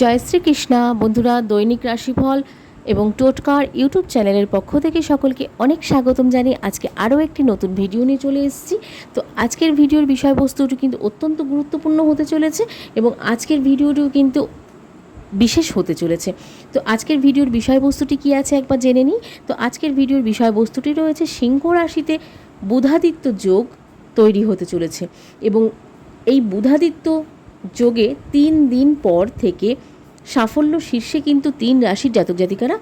জয় শ্রীকৃষ্ণা। বন্ধুরা, দৈনিক রাশিফল এবং টোটকার ইউটিউব চ্যানেলের পক্ষ থেকে সকলকে অনেক স্বাগতম জানিয়ে আজকে আরও একটি নতুন ভিডিও নিয়ে চলে এসেছি। তো আজকের ভিডিওর বিষয়বস্তুটি কিন্তু অত্যন্ত গুরুত্বপূর্ণ হতে চলেছে এবং আজকের ভিডিওটিও কিন্তু বিশেষ হতে চলেছে। তো আজকের ভিডিওর বিষয়বস্তুটি কী আছে একবার জেনে নিই। তো আজকের ভিডিওর বিষয়বস্তুটি রয়েছে, সিংহ রাশিতে বুধাদিত্য যোগ তৈরি হতে চলেছে এবং এই বুধাদিত্য যোগে তিন দিন পর থেকে সাফল্য শীর্ষে কিন্তু তিন রাশির জাতক জাতিকারা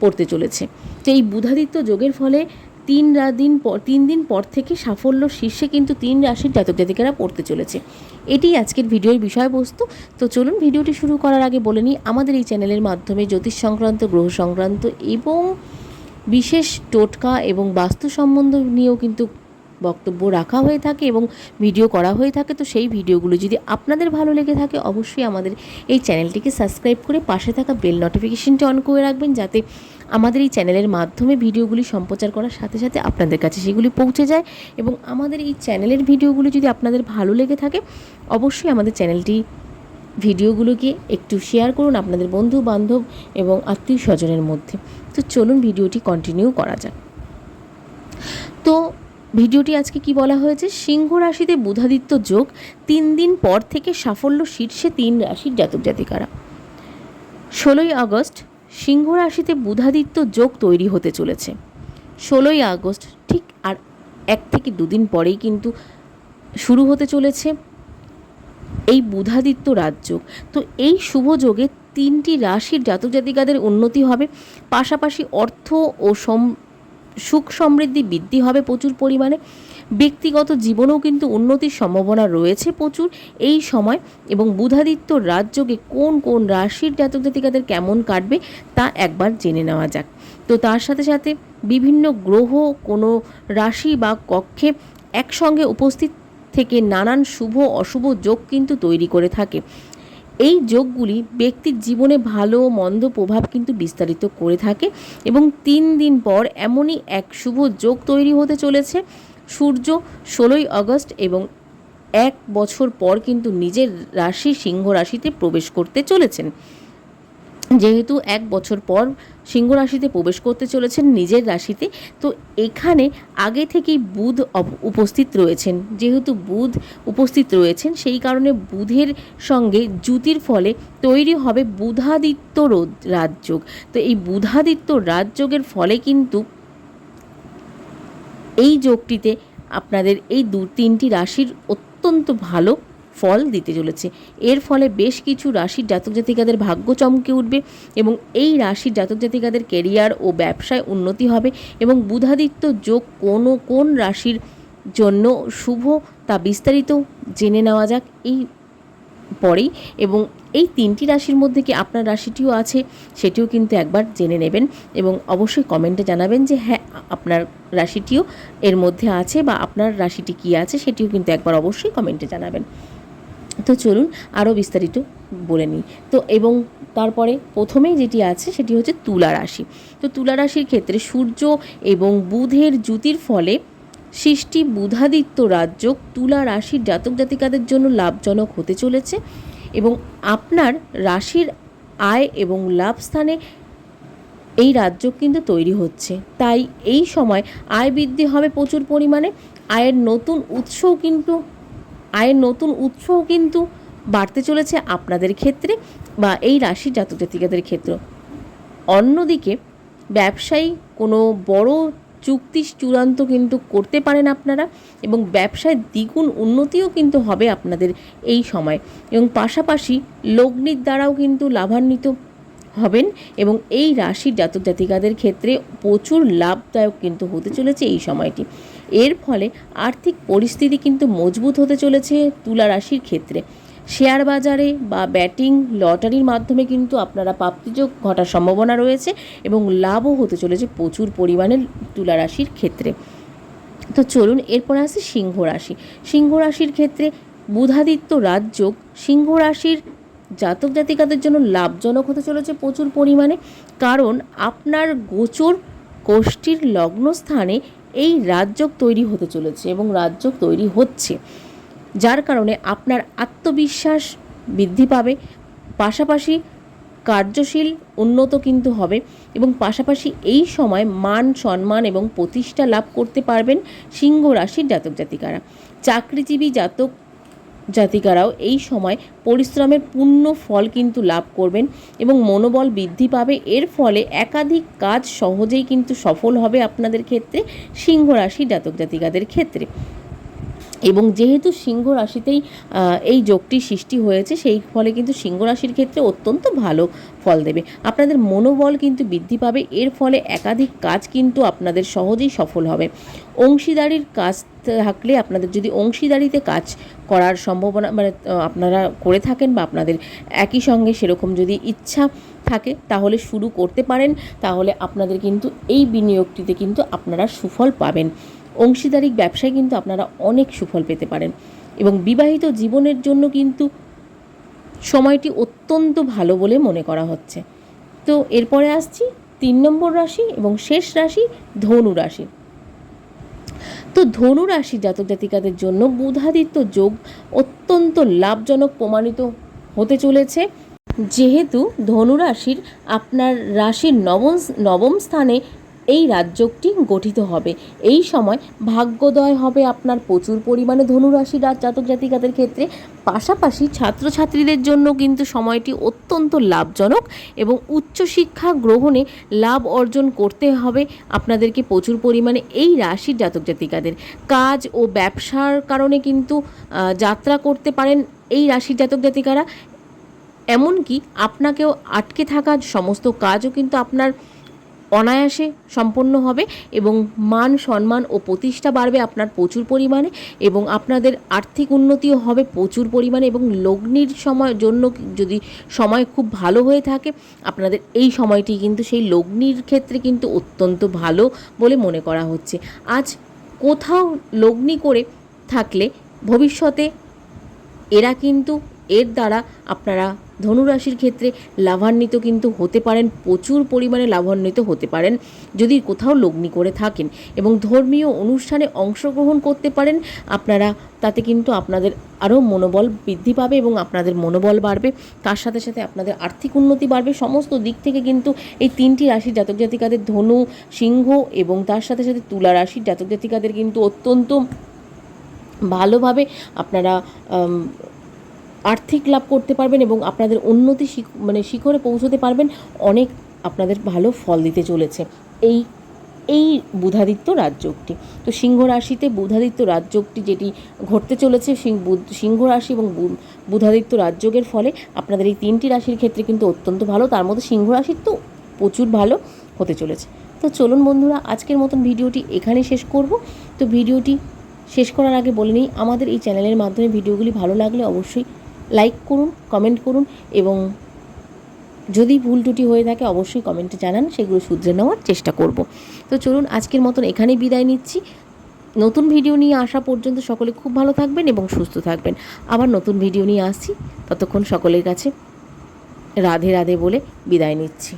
পড়তে চলেছে। তো এই বুধাদিত্য যোগের ফলে তিন দিন পর, তিন দিন পর থেকে সাফল্য শীর্ষে কিন্তু তিন রাশির জাতক জাতিকারা পড়তে চলেছে। এটি আজকের ভিডিওর বিষয়বস্তু। তো চলুন ভিডিওটি শুরু করার আগে বলে নিই, আমাদের এই চ্যানেলের মাধ্যমে জ্যোতিষ সংক্রান্ত, গ্রহ সংক্রান্ত এবং বিশেষ টোটকা এবং বাস্তু সম্বন্ধ নিয়েও কিন্তু বক্তব্য রাখা হয়ে থাকে এবং ভিডিও করা হয়ে থাকে, তো সেই ভিডিওগুলো যদি আপনাদের ভালো লেগে থাকে, অবশ্যই আমাদের এই চ্যানেলটিকে সাবস্ক্রাইব করে পাশে থাকা বেল নোটিফিকেশনটি অন করে রাখবেন যাতে আমাদের এই চ্যানেলের মাধ্যমে ভিডিওগুলি সম্প্রচার করার সাথে সাথে আপনাদের কাছে সেগুলি পৌঁছে যায় এবং আমাদের এই চ্যানেলের ভিডিওগুলি যদি আপনাদের ভালো লেগে থাকে, অবশ্যই আমাদের চ্যানেলটি ভিডিওগুলোকে একটু শেয়ার করুন আপনাদের বন্ধু বান্ধব এবং আত্মীয় স্বজনের মধ্যে। তো চলুন ভিডিওটি কন্টিনিউ করা যাক। তো ভিডিওটি আজকে কি বলা হয়েছে? সিংহ রাশিতে বুধাদিত্য যোগ, তিন দিন পর থেকে সাফল্য শীর্ষে তিন রাশির জাতক জাতিকারা। ষোলোই আগস্ট, সিংহ রাশিতে বুধাদিত্য যোগ তৈরি হতে চলেছে। ষোলোই আগস্ট, ঠিক আর এক থেকে দুদিন পরেই কিন্তু শুরু হতে চলেছে এই বুধাদিত্য রাজযোগ। তো এই শুভ যোগে তিনটি রাশির জাতক জাতিকাদের উন্নতি হবে। পাশাপাশি অর্থ ও সম সুখ সমৃদ্ধি বৃদ্ধি হবে প্রচুর পরিমাণে। ব্যক্তিগত জীবনেও কিন্তু উন্নতির সম্ভাবনা রয়েছে প্রচুর এই সময় এবং বুধাদিত্য রাজযোগে কোন কোন রাশির জাতক জাতিকাদের কেমন কাটবে তা একবার জেনে নেওয়া যাক। তো তার সাথে সাথে বিভিন্ন গ্রহ কোনো রাশি বা কক্ষে একসঙ্গে উপস্থিত থেকে নানান শুভ অশুভ যোগ কিন্তু তৈরি করে থাকে। এই যোগগুলি ব্যক্তির জীবনে ভালো মন্দ প্রভাব কিন্তু বিস্তারিত করে থাকে এবং তিন দিন পর এমনই এক শুভ যোগ তৈরি হতে চলেছে। সূর্য ষোলোই আগস্ট এবং এক বছর পর কিন্তু নিজের রাশি সিংহ রাশিতে প্রবেশ করতে চলেছেন। যেহেতু এক বছর পর সিংহ রাশিতে প্রবেশ করতে চলেছেন নিজের রাশিতে, তো এখানে আগে থেকেই বুধ উপস্থিত রয়েছেন। যেহেতু বুধ উপস্থিত রয়েছেন, সেই কারণে বুধের সঙ্গে জুতির ফলে তৈরি হবে বুধাদিত্য রাজযোগ। তো এই বুধাদিত্য রাজযোগের ফলে কিন্তু এই যোগটিতে আপনাদের এই দু তিনটি রাশির অত্যন্ত ভালো ফল দিতে চলেছে। এর ফলে বেশ কিছু রাশির জাতক জাতিকাদের ভাগ্য চমকে উঠবে এবং এই রাশির জাতক জাতিকাদের কেরিয়ার ও ব্যবসায় উন্নতি হবে এবং বুধাদিত্য যোগ কোন কোন রাশির জন্য শুভ তা বিস্তারিত জেনে নেওয়া যাক এই পরেই। এবং এই তিনটি রাশির মধ্যে কি আপনার রাশিটিও আছে সেটিও কিন্তু একবার জেনে নেবেন এবং অবশ্যই কমেন্টে জানাবেন যে হ্যাঁ আপনার রাশিটিও এর মধ্যে আছে বা আপনার রাশিটি কী আছে সেটিও কিন্তু একবার অবশ্যই কমেন্টে জানাবেন। তো চলুন আরও বিস্তারিত বলে নিই। তো এবং তারপরে প্রথমেই যেটি আছে সেটি হচ্ছে তুলা রাশি। তো তুলা রাশির ক্ষেত্রে সূর্য এবং বুধের জ্যুতির ফলে সৃষ্টি বুধাদিত্য রাজ্য তুলা রাশির জাতক জাতিকাদের জন্য লাভজনক হতে চলেছে এবং আপনার রাশির আয় এবং লাভ স্থানে এই রাজ্য কিন্তু তৈরি হচ্ছে। তাই এই সময় আয় বৃদ্ধি হবে প্রচুর পরিমাণে। আয়ের নতুন উৎসও কিন্তু আয়ের নতুন উৎসও কিন্তু বাড়তে চলেছে আপনাদের ক্ষেত্রে বা এই রাশির জাতক জাতিকাদের ক্ষেত্রে। অন্যদিকে ব্যবসায়ী কোনো বড় চুক্তি চূড়ান্ত কিন্তু করতে পারেন আপনারা এবং ব্যবসায় দ্বিগুণ উন্নতিও কিন্তু হবে আপনাদের এই সময় এবং পাশাপাশি লগ্নির দ্বারাও কিন্তু লাভান্বিত হবেন এবং এই রাশির জাতক জাতিকাদের ক্ষেত্রে প্রচুর লাভদায়ক কিন্তু হতে চলেছে এই সময়টি। এর ফলে আর্থিক পরিস্থিতি কিন্তু মজবুত হতে চলেছে তুলা রাশির ক্ষেত্রে। শেয়ার বাজারে বা ব্যাটিং, লটারির মাধ্যমে কিন্তু আপনারা প্রাপ্তিযোগ ঘটার সম্ভাবনা রয়েছে এবং লাভও হতে চলেছে প্রচুর পরিমাণে তুলা রাশির ক্ষেত্রে। তো চলুন এরপর আসি সিংহ রাশি। সিংহ রাশির ক্ষেত্রে বুধাদিত্য রাজযোগ। সিংহ রাশির জাতক জাতিকাদের জন্য লাভজনক হতে চলেছে প্রচুর পরিমাণে। কারণ আপনার গোচর কোষ্ঠীর লগ্নস্থানে এই রাজযোগ তৈরি হতে চলেছে এবং রাজযোগ তৈরি হচ্ছে, যার কারণে আপনার আত্মবিশ্বাস বৃদ্ধি পাবে, পাশাপাশি কার্যশীল উন্নত কিন্তু হবে এবং পাশাপাশি এই সময় মান সম্মান এবং প্রতিষ্ঠা লাভ করতে পারবেন সিংহ রাশির জাতক জাতিকারা। চাকরিজীবী জাতক জাতিকারাও এই সময় পরিশ্রমের পূর্ণ ফল কিন্তু লাভ করবেন এবং মনোবল বৃদ্ধি পাবে। এর ফলে একাধিক কাজ সহজেই কিন্তু সফল হবে আপনাদের ক্ষেত্রে সিংহ রাশি জাতক জাতিকাদের ক্ষেত্রে। এবং যেহেতু সিংহ রাশিতেই এই যোগটি সৃষ্টি হয়েছে, সেই ফলে কিন্তু সিংহ রাশির ক্ষেত্রে অত্যন্ত ভালো ফল দেবে। আপনাদের মনোবল কিন্তু বৃদ্ধি পাবে, এর ফলে একাধিক কাজ কিন্তু আপনাদের সহজেই সফল হবে। অংশীদারির কাজ থাকলে আপনাদের যদি অংশীদারিতে কাজ করার সম্ভাবনা মানে আপনারা করে থাকেন বা আপনাদের একই সঙ্গে সেরকম যদি ইচ্ছা থাকে, তাহলে শুরু করতে পারেন। তাহলে আপনাদের কিন্তু এই বিনিয়োগটিতে কিন্তু আপনারা সুফল পাবেন। অংশীদারিক ব্যবসায় কিন্তু আপনারা অনেক সুফল পেতে পারেন। এবং বিবাহিত জীবনের জন্য কিন্তু সময়টি অত্যন্ত ভালো বলে মনে করা হচ্ছে। তো এরপরে আসছি তিন নম্বর রাশি এবং শেষ রাশি ধনু রাশি। তো ধনু রাশি জাতক জাতিকাদের জন্য বুধাদিত্য যোগ অত্যন্ত লাভজনক প্রমাণিত হতে চলেছে। যেহেতু ধনু রাশির আপনার রাশির নবম নবম স্থানে এই রাজযোগটি গঠিত হবে। এই সময় ভাগ্যোদয় হবে আপনার প্রচুর পরিমাণে ধনুরাশি জাতক জাতিকাদের ক্ষেত্রে। পাশাপাশি ছাত্রছাত্রীদের জন্য কিন্তু সময়টি অত্যন্ত লাভজনক এবং উচ্চশিক্ষা গ্রহণে লাভ অর্জন করতে হবে আপনাদেরকে প্রচুর পরিমাণে এই রাশির জাতক জাতিকাদের। কাজ ও ব্যবসার কারণে কিন্তু যাত্রা করতে পারেন এই রাশির জাতক জাতিকারা। এমনকি আপনাকেও আটকে থাকা সমস্ত কাজও কিন্তু আপনার অনায়াসে সম্পন্ন হবে এবং মান সম্মান ও প্রতিষ্ঠা বাড়বে আপনার প্রচুর পরিমাণে এবং আপনাদের আর্থিক উন্নতিও হবে প্রচুর পরিমাণে এবং লগ্নির সময় জন্য যদি সময় খুব ভালো হয়ে থাকে, আপনাদের এই সময়টি কিন্তু সেই লগ্নির ক্ষেত্রে কিন্তু অত্যন্ত ভালো বলে মনে করা হচ্ছে। আজ কোথাও লগ্নি করে থাকলে ভবিষ্যতে এরা কিন্তু এর দ্বারা আপনারা ধনুরাশির ক্ষেত্রে লাভান্বিত কিন্তু হতে পারেন, প্রচুর পরিমাণে লাভান্বিত হতে পারেন যদি কোথাও লগ্নি করে থাকেন এবং ধর্মীয় অনুষ্ঠানে অংশগ্রহণ করতে পারেন, আপনারা তাতে কিন্তু আপনাদের আরও মনোবল বৃদ্ধি পাবে এবং আপনাদের মনোবল বাড়বে। তার সাথে সাথে আপনাদের আর্থিক উন্নতি বাড়বে। সমস্ত দিক থেকে কিন্তু এই তিনটি রাশির জাতক জাতিকাদের ধনু, সিংহ এবং তার সাথে সাথে তুলা রাশির জাতক জাতিকাদের কিন্তু অত্যন্ত ভালোভাবে আপনারা আর্থিক লাভ করতে পারবেন এবং আপনাদের উন্নতি মানে শিখরে পৌঁছতে পারবেন। অনেক আপনাদের ভালো ফল দিতে চলেছে। এই এই বুধাদিত্য রাজযোগটি। তো সিংহ রাশিতে বুধাদিত্য রাজযোগটি যেটি ঘটতে চলেছে সিংহ রাশি এবং বুধাদিত্য রাজযোগের ফলে আপনাদের এই তিনটি রাশির ক্ষেত্রে কিন্তু অত্যন্ত ভালো। তার মধ্যে সিংহ রাশির তো প্রচুর ভালো হতে চলেছে। তো চলুন বন্ধুরা, আজকের মতন ভিডিওটি এখানেই শেষ করব। তো ভিডিওটি শেষ করার আগে বলে নিই, আমাদের এই চ্যানেলের মাধ্যমে ভিডিওগুলি ভালো লাগলে অবশ্যই লাইক করুন কমেন্ট করুন এবং যদি ভুল টুটি হয়ে থাকে অবশ্যই কমেন্টে জানান, সেগুলো শুধরে নেওয়ার চেষ্টা করব। তো চলুন আজকের মতন এখানেই বিদায় নিচ্ছি। নতুন ভিডিও নিয়ে আসা পর্যন্ত সকলে খুব ভালো থাকবেন এবং সুস্থ থাকবেন। আবার নতুন ভিডিও নিয়ে আসছি। ততক্ষণ সকলের কাছে রাধে রাধে বলে বিদায় নিচ্ছি।